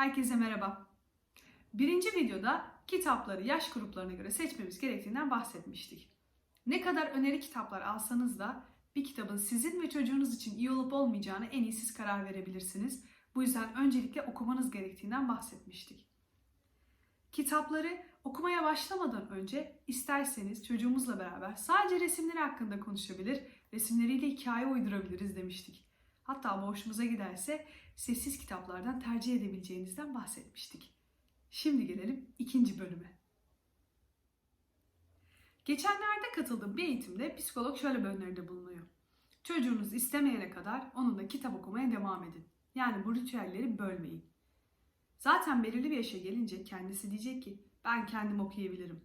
Herkese merhaba. Birinci videoda kitapları yaş gruplarına göre seçmemiz gerektiğinden bahsetmiştik. Ne kadar öneri kitaplar alsanız da bir kitabın sizin ve çocuğunuz için iyi olup olmayacağını en iyi siz karar verebilirsiniz. Bu yüzden öncelikle okumanız gerektiğinden bahsetmiştik. Kitapları okumaya başlamadan önce isterseniz çocuğumuzla beraber sadece resimleri hakkında konuşabilir, resimleriyle hikaye uydurabiliriz demiştik. Hatta bu hoşumuza giderse sessiz kitaplardan tercih edebileceğinizden bahsetmiştik. Şimdi gelelim ikinci bölüme. Geçenlerde katıldığım bir eğitimde psikolog şöyle bir öneride bulunuyor. Çocuğunuz istemeyene kadar onunla kitap okumaya devam edin. Yani bu ritüelleri bölmeyin. Zaten belirli bir yaşa gelince kendisi diyecek ki ben kendim okuyabilirim.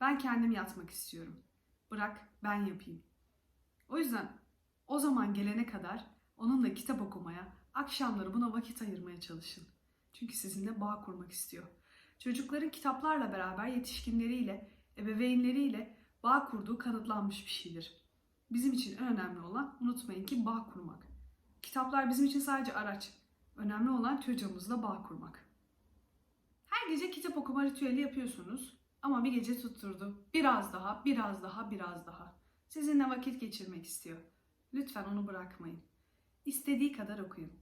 Ben kendim yatmak istiyorum. Bırak ben yapayım. O yüzden o zaman gelene kadar onunla kitap okumaya, akşamları buna vakit ayırmaya çalışın. Çünkü sizinle bağ kurmak istiyor. Çocukların kitaplarla beraber yetişkinleriyle, ebeveynleriyle bağ kurduğu kanıtlanmış bir şeydir. Bizim için en önemli olan unutmayın ki bağ kurmak. Kitaplar bizim için sadece araç. Önemli olan çocuğumuzla bağ kurmak. Her gece kitap okuma ritüeli yapıyorsunuz ama bir gece tutturdu. Biraz daha, biraz daha, biraz daha. Sizinle vakit geçirmek istiyor. Lütfen onu bırakmayın. İstediği kadar okuyun.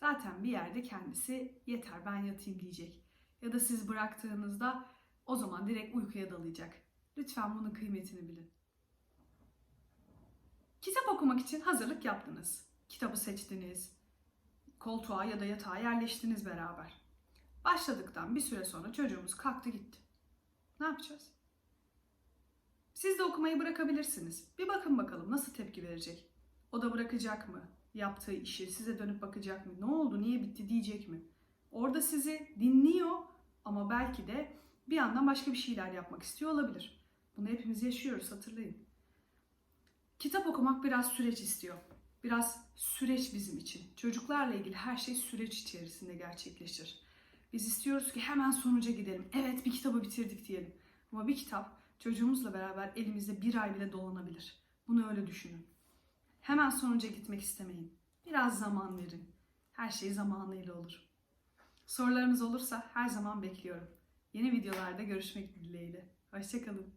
Zaten bir yerde kendisi yeter ben yatayım diyecek. Ya da siz bıraktığınızda o zaman direkt uykuya dalayacak. Lütfen bunun kıymetini bilin. Kitap okumak için hazırlık yaptınız. Kitabı seçtiniz. Koltuğa ya da yatağa yerleştiniz beraber. Başladıktan bir süre sonra çocuğumuz kalktı gitti. Ne yapacağız? Siz de okumayı bırakabilirsiniz. Bir bakın bakalım nasıl tepki verecek. O da bırakacak mı? Yaptığı işi size dönüp bakacak mı? Ne oldu, niye bitti diyecek mi? Orada sizi dinliyor ama belki de bir yandan başka bir şeyler yapmak istiyor olabilir. Bunu hepimiz yaşıyoruz hatırlayın. Kitap okumak biraz süreç istiyor. Biraz süreç bizim için. Çocuklarla ilgili her şey süreç içerisinde gerçekleşir. Biz istiyoruz ki hemen sonuca gidelim. Evet bir kitabı bitirdik diyelim. Ama bir kitap çocuğumuzla beraber elimizde bir ay bile dolanabilir. Bunu öyle düşünün. Hemen sonuca gitmek istemeyin. Biraz zaman verin. Her şey zamanıyla olur. Sorularınız olursa her zaman bekliyorum. Yeni videolarda görüşmek dileğiyle. Hoşçakalın.